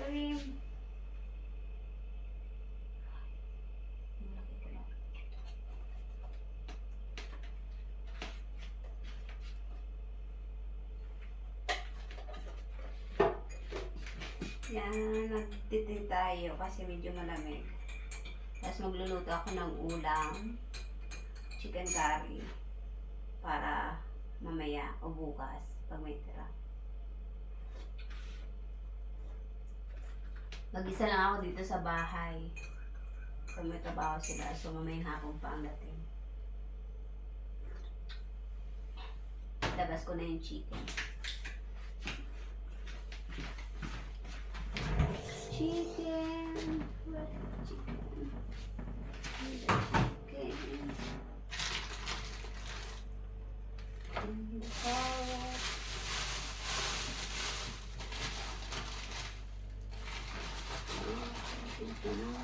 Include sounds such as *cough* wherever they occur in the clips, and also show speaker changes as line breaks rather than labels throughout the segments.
cream. Yan, nagtitin tayo kasi medyo malamig. Tapos magluluto ako ng ulam, chicken curry, para mamaya o bukas pag may tira. Mag-isa lang ako dito sa bahay. Pag may trabaho sila, so mamayang hapon pa ang dating. Labas ko na yung chicken. Chicken. Chicken? Kailangan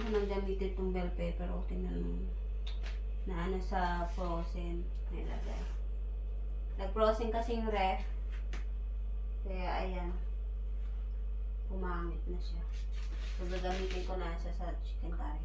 ko nang gamitin itong bell pepper o tinan mo. Na ano sa frozen nilagay. Nag-frozen kasi yung ref. Kaya ayan. Pumangit na siya. So gagamitin ko na siya sa chicken curry.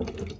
Thank you.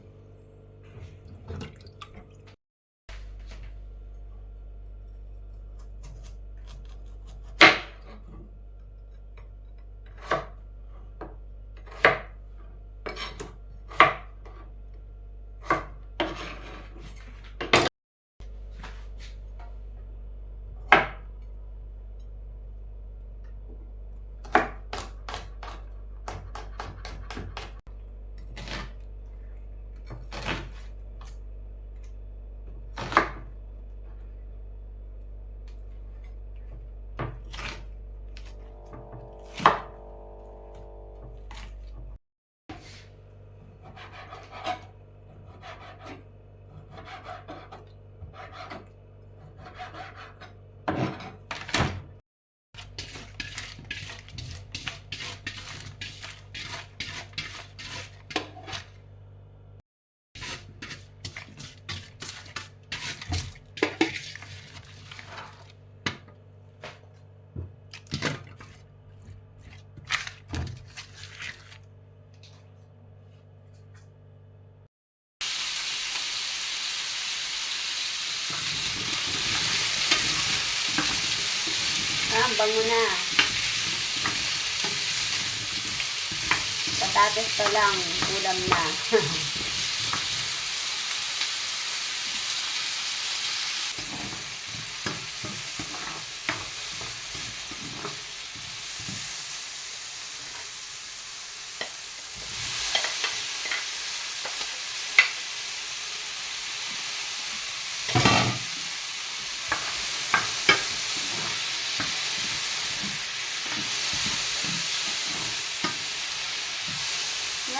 Bango na. Patatas pa lang, ulam na. *laughs*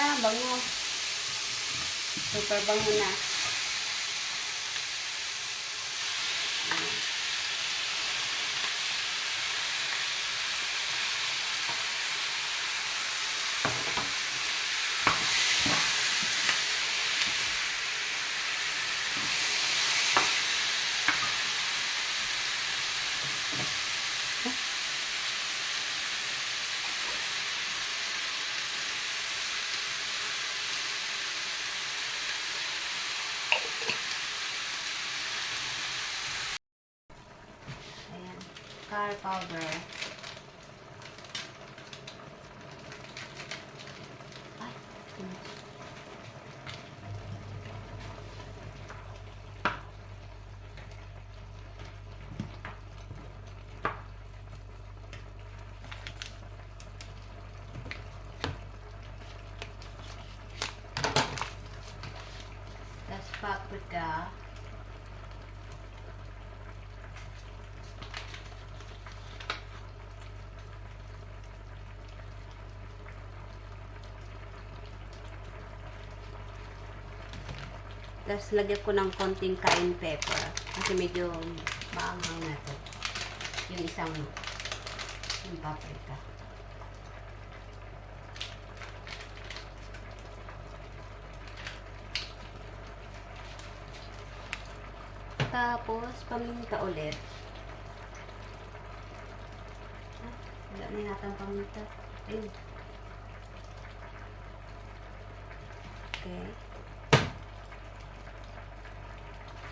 Ayan, bango. Super bango na. Ayan. Ayan. Car cover. Tapos lagyan ko ng konting cayenne pepper. Kasi medyo maanghang na to. Yung isang yung paprika. Tapos, paminta ulit. Ah, wala na yata paminta. Ayun. Okay.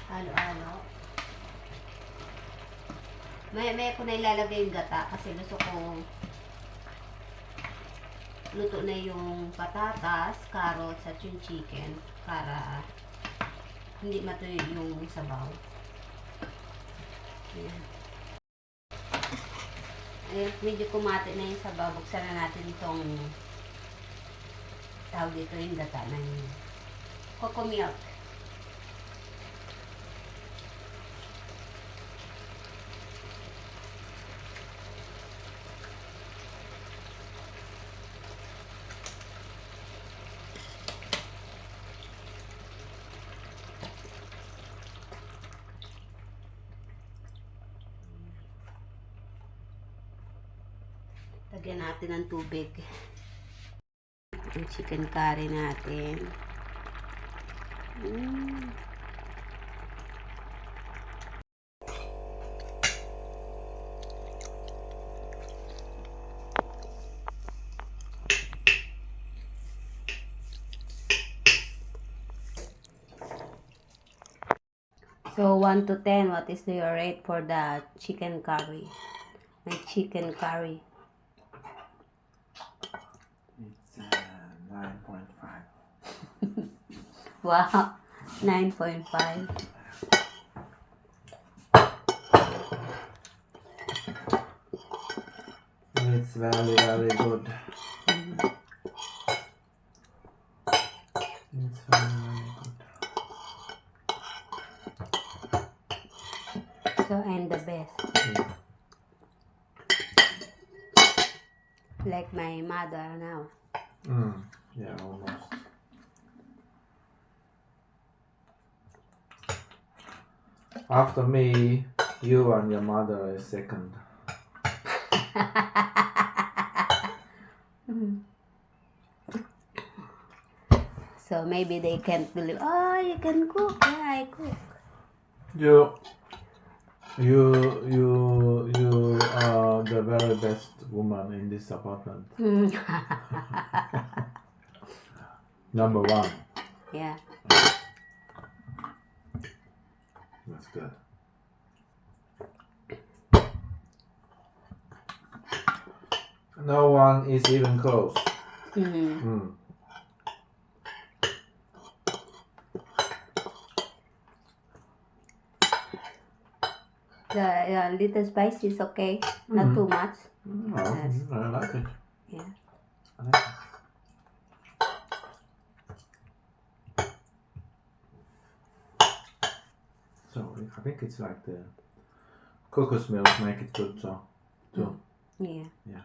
Halo-halo. May, may ko na ilalagay yung gata kasi gusto ko luto na yung patatas, carrots, at yung chicken para hindi matuyo yung sabaw. Ayan. Ayan, medyo kumati na yung sabaw. Buksan na natin itong tawag dito yung gata na yun. Coco milk. Lagyan natin ng tubig. Ang chicken curry natin. Mm. So 1 to 10, what is your rate for the chicken curry? My chicken curry.
9.5. *laughs*
Wow, 9.5.
It's very, very good. It's very, very good.
So, and the best.
Yeah.
Like my mother now.
Mm. Yeah, almost. After me, you and your mother is second. *laughs*
So, maybe they can't believe, oh, you can cook. Yeah, I cook.
You, you, you, you are the very best woman in this apartment.
Mm. *laughs* *laughs*
Number one.
yeah.
That's good. No one is even close.
Mhm.
Mm.
The uh, little spice is okay. Not
Mhm.
too much.
No,
Yes.
I like it.
Yeah.
I like it. So I think it's like the cocos milk make it good. So, too.
Yeah.
Yeah.